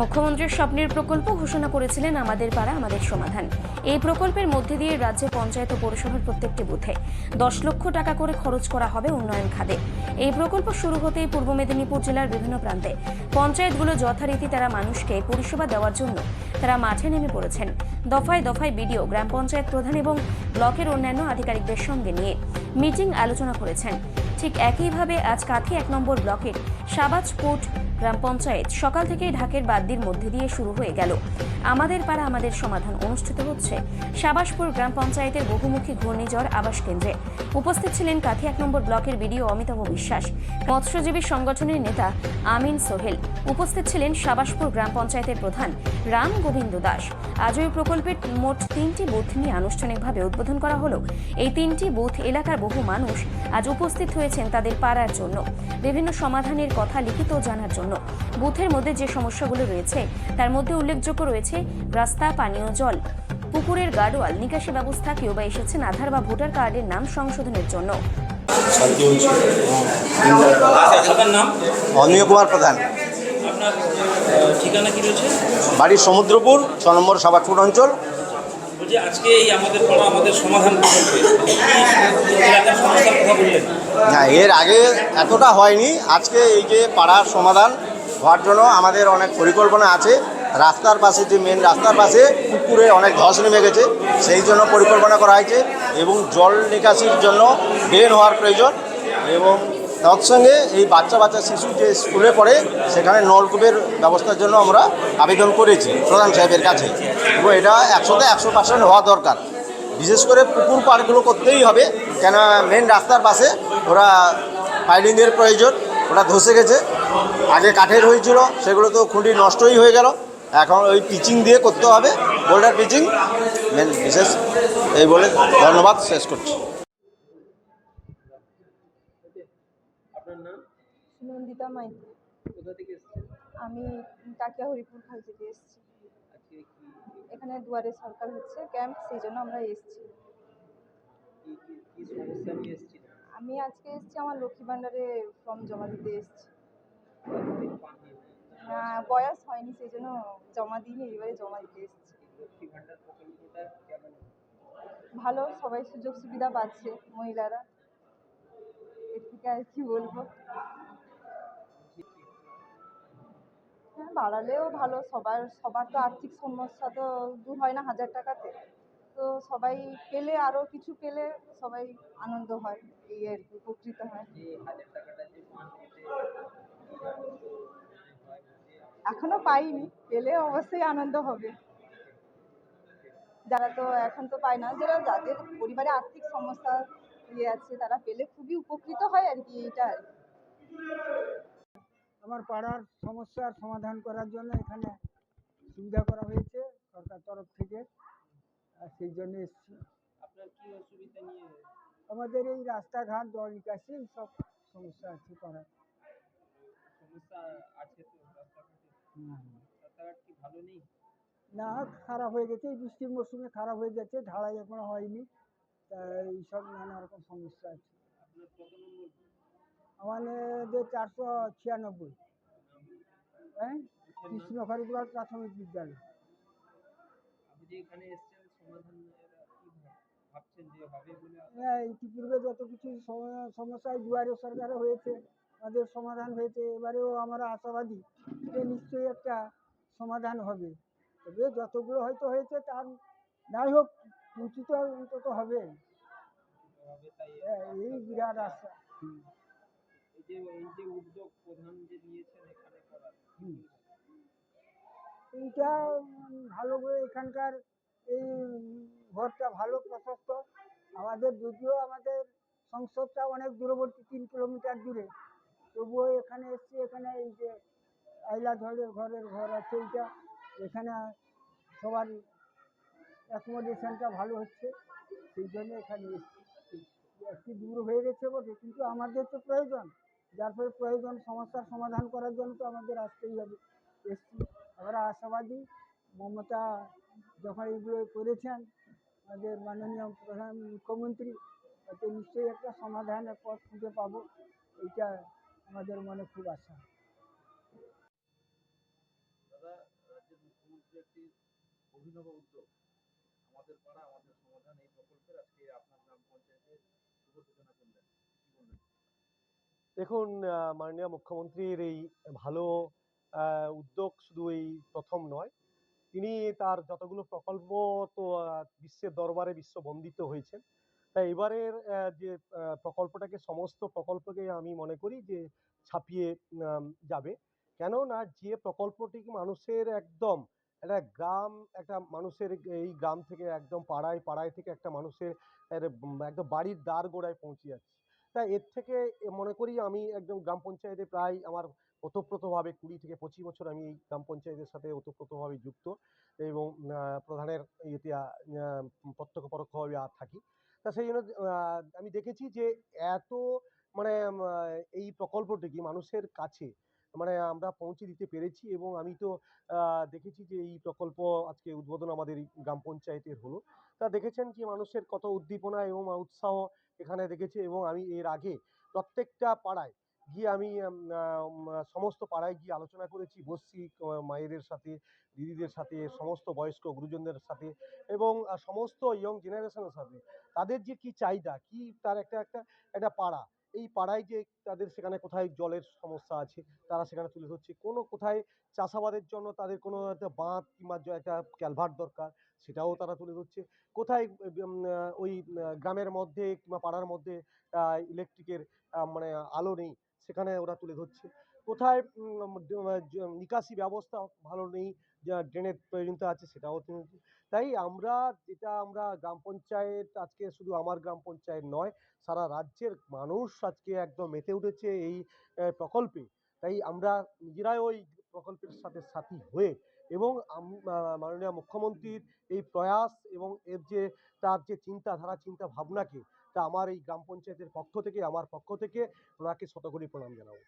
মুখ্যমন্ত্রীর স্বপ্নের প্রকল্প ঘোষণা করেছিলেন আমাদের পাড়া, আমাদের সমাধান। এই প্রকল্পের মধ্যে দিয়ে রাজ্যে পঞ্চায়েত ও পৌরসভার প্রত্যেকটি বুথে দশ লক্ষ টাকা করে খরচ করা হবে উন্নয়ন খাতে। এই প্রকল্প শুরু হতেই পূর্ব মেদিনীপুর জেলার বিভিন্ন প্রান্তে পঞ্চায়েতগুলো যথারীতি তারা মানুষকে পরিষেবা দেওয়ার জন্য তারা মাঠে নেমে পড়েছেন। দফায় দফায় বিডিও, গ্রাম পঞ্চায়েত প্রধান এবং ব্লকের অন্যান্য আধিকারিকদের সঙ্গে নিয়ে মিটিং আলোচনা করেছেন। ঠিক একইভাবে আজ কাথি এক নম্বর ব্লকের সাবাজপুট গ্রাম পঞ্চায়েত সকাল থেকেই ঢাকের বাদ্যির মধ্যে দিয়ে শুরু হয়ে গেল। আমাদের পাড়া আমাদের সমাধান অনুষ্ঠিত হচ্ছে। সাবাসপুর গ্রাম পঞ্চায়েতের বহুমুখী ঘূর্ণিঝড় আবাস কেন্দ্রে। উপস্থিত ছিলেন কাথি এক নম্বর ব্লকের বিডিও অমিতাভ বিশ্বাস, মৎস্যজীবী সংগঠনের নেতা আমিন সোহেল, উপস্থিত ছিলেন সাবাসপুর গ্রাম পঞ্চায়েতের প্রধান রাম গোবিন্দ দাস। আজ ওই প্রকল্পের মোট তিনটি বুথ নিয়ে আনুষ্ঠানিকভাবে উদ্বোধন করা হলো। এই তিনটি বুথ এলাকার বহু মানুষ আজ উপস্থিত হয়েছেন তাদের পাড়ার জন্য। বিভিন্ন সমাধানের কথা লিখিত জানার জন্য। বুথের মধ্যে যে সমস্যাগুলো রয়েছে তার মধ্যে উল্লেখযোগ্য রয়েছে রাস্তা পানীয় জল। পুকুরের গার্ডওয়াল নিকাশি ব্যবস্থা কেউ বা এসেছেন আধার বা ভোটার কার্ডের নাম সংশোধনের জন্য। আপনার নাম? অনিয় কুমার প্রধান। ঠিকানা কি রয়েছে? বাড়ি সমুদ্রপুর ছ নম্বর সাবাটপুর অঞ্চল। আজকে এই আমাদের পড়া আমাদের সমাধান না, এর আগে এতটা হয়নি। আজকে এই যে পাড়ার সমাধান হওয়ার জন্য আমাদের অনেক পরিকল্পনা আছে। রাস্তার পাশে যে মেন রাস্তার পাশে পুকুরে অনেক ধস নেমে গেছে, সেই জন্য পরিকল্পনা করা হয়েছে এবং জল নিকাশির জন্য ড্রেন হওয়ার প্রয়োজন এবং তৎসঙ্গে এই বাচ্চা বাচ্চা শিশু যে স্কুলে পড়ে, সেখানে নলকূপের ব্যবস্থার জন্য আমরা আবেদন করেছি প্রধান সাহেবের কাছে। এবং এটা একশোতে একশো পার্সেন্ট হওয়া দরকার। বিশেষ করে পুকুর পাড়গুলো করতেই হবে। কেন মেন রাস্তার পাশে ওরা ফাইলিংয়ের প্রয়োজন ওটা ধসে গেছে। আগে কাঠের হয়েছিল সেগুলো তো খুঁটি নষ্টই হয়ে গেল। এখন ওই পিচিং দিয়ে করতে হবে বোল্ডার পিচিং মেন বিশেষ এই বলে ধন্যবাদ শেষ করছি। আপনার নন্দিতা মাইতি। কোথা থেকে এসেছেন? আমি কাকিয়া হরিপুর খাল থেকে এসেছি। এখানে দুয়ারে সরকার হচ্ছে ক্যাম্প সেই জন্য আমরা এসেছি। কি কি- কি সমস্যা? নিয়ে এসেছিলেন আমি আজকে এসেছি আমার লক্ষ্মী ভাণ্ডারে ফর্ম জমা দিতে এসেছি। আহ, বয়স হয়নি সেই জন্য জমা দিইনি এবারে জমা দিতে এসেছি। ভালো সবাই সুযোগ সুবিধা পাচ্ছে মহিলারা। এর থেকে আর কি বলব? হ্যাঁ বাড়ালেও ভালো সবার সবার তো আর্থিক সমস্যা তো দূর হয় না হাজার টাকাতে। তো সবাই পেলে আরও কিছু পেলে সবাই আনন্দ হয় এই আর কি উপকৃত হয়। এখনও পাইনি পেলে অবশ্যই আনন্দ হবে। যারা তো এখন তো পায় না যারা যাদের পরিবারে আর্থিক সমস্যা ইয়ে আছে তারা পেলে খুবই উপকৃত হয় আর কি এইটা আর কি। আমার পাড়ার সমস্যার সমাধান করার জন্য এখানে সুবিধা করা হয়েছে সরকার তরফ থেকে। আর সেই জন্য এসেছি। আপনার কি অসুবিধা নিয়ে? আমাদের এই রাস্তাঘাট জল নিকাশি সব সমস্যা আছে পাড়ার সমস্যা আছে তো রাস্তাঘাটে। রাস্তাঘাট কি ভালো নেই? না খারাপ হয়ে গেছে। এই বৃষ্টির মরশুমে খারাপ হয়ে গেছে ঢালাই এখনও হয়নি। তা এইসব নানা রকম সমস্যা আছে। আপনার কত নম্বর? আমাদের চারশো ছিয়ানব্বই। হ্যাঁ? কৃষ্ণ হরিদ্বার প্রাথমিক বিদ্যালয়। আপনি এখানে এসেছেন হ্যাঁ ইতিপূর্বে যত কিছু সম- সমস্যায় দুয়ারে সরকারে হয়েছে তাদের সমাধান হয়েছে। এবারেও আমরা আশাবাদী যে নিশ্চয়ই একটা সমাধান হবে। তবে যতগুলো হয়তো হয়েছে তার যাই হোক উচিত অন্তত হবে। হ্যাঁ, এই বিরাট আশা? এইটা ভালো করে এখানকার এই ঘরটা ভালো প্রশস্ত। আমাদের যদিও আমাদের সংসদটা অনেক দূরবর্তী, তিন কিলোমিটার দূরে। তবুও এখানে এসছি, এখানে এই যে আইলা ধরের ঘরের ঘর আছে এইটা। এখানে সবার অ্যাকোমোডেশনটা ভালো হচ্ছে। সেই জন্য এখানে এসছি। একটু দূর হয়ে গেছে বটে, কিন্তু আমাদের তো প্রয়োজন। যার ফলে প্রয়োজন, সমস্যার সমাধান করার জন্য তো আমাদের আসতেই হবে। এসছি। আমরা আশাবাদী, মমতা যখন এইগুলো করেছেন আমাদের মাননীয় প্রধান মুখ্যমন্ত্রী এতে নিশ্চয়ই একটা সমাধানের পথ খুঁজে পাবো এটা আমাদের মনে খুব আশা। দাদা মুখ্যমন্ত্রী একটি অভিনব উদ্যোগ। আমাদের পাড়া আমাদের সমাধান এই প্রকল্পের আজকে আপনার গ্রাম পঞ্চায়েতে শুভ সূচনা করলেন। দেখুন মাননীয় মুখ্যমন্ত্রীর এই ভালো আহ, উদ্যোগ শুধু এই প্রথম নয় তিনি তার যতগুলো প্রকল্প তো বিশ্বের দরবারে বিশ্ববন্দিত হয়েছেন। তাই এবারের যে প্রকল্পটাকে, সমস্ত প্রকল্পকে আমি মনে করি যে, ছাপিয়ে যাবে। কেন না যে প্রকল্পটি মানুষের একদম একটা গ্রাম, একটা মানুষের এই গ্রাম থেকে একদম পাড়ায় পাড়ায় থেকে একটা মানুষের একদম বাড়ির দ্বার গোড়ায় পৌঁছে যাচ্ছে। তাই এর থেকে মনে করি আমি একদম গ্রাম পঞ্চায়েতে প্রায় আমার ওতপ্রোতভাবে কুড়ি থেকে পঁচিশ বছর আমি এই গ্রাম পঞ্চায়েতের সাথে ওতপ্রোতভাবে যুক্ত এবং প্রধানের ইয়েতে প্রত্যক্ষ পরোক্ষভাবে আর থাকি। তা সেই জন্য আমি দেখেছি যে এত মানে এই প্রকল্পটি কি মানুষের কাছে মানে আমরা পৌঁছে দিতে পেরেছি এবং আমি তো দেখেছি যে এই প্রকল্প আজকে উদ্বোধন আমাদের গ্রাম পঞ্চায়েতের হলো। তা দেখেছেন কি মানুষের কত উদ্দীপনা এবং উৎসাহ এখানে দেখেছি এবং আমি এর আগে প্রত্যেকটা পাড়ায় গিয়ে আমি সমস্ত পাড়ায় গিয়ে আলোচনা করেছি, বসছি মায়েদের সাথে, দিদিদের সাথে, সমস্ত বয়স্ক গুরুজনদের সাথে এবং সমস্ত ইয়ং জেনারেশনের সাথে। তাদের যে কি চাহিদা, কি তার একটা একটা একটা পাড়া এই পাড়ায় যে তাদের সেখানে কোথায় জলের সমস্যা আছে, তারা সেখানে তুলে ধরছে। কোনো কোথায় চাষাবাদের জন্য তাদের কোনো একটা বাঁধ কিংবা একটা ক্যালভার্ট দরকার, সেটাও তারা তুলে ধরছে। কোথায় ওই গ্রামের মধ্যে কিংবা পাড়ার মধ্যে ইলেকট্রিকের মানে আলো নেই, সেখানে ওরা তুলে ধরছে। কোথায় নিকাশি ব্যবস্থা ভালো নেই ড্রেনের প্রয়োজনীয়তা আছে, সেটাও। তাই আমরা যেটা আমরা গ্রাম পঞ্চায়েত আজকে শুধু আমার গ্রাম পঞ্চায়েত নয়, সারা রাজ্যের মানুষ আজকে একদম মেতে উঠেছে এই প্রকল্পে। তাই আমরা নিজেরাই ওই প্রকল্পের সাথে সাথী হয়ে এবং মাননীয় মুখ্যমন্ত্রীর এই প্রয়াস এবং এর যে, তার যে চিন্তাধারা চিন্তা ভাবনাকে তা আমার এই গ্রাম পঞ্চায়েতের পক্ষ থেকে, আমার পক্ষ থেকে ওনাকে শতকরি প্রণাম জানাব।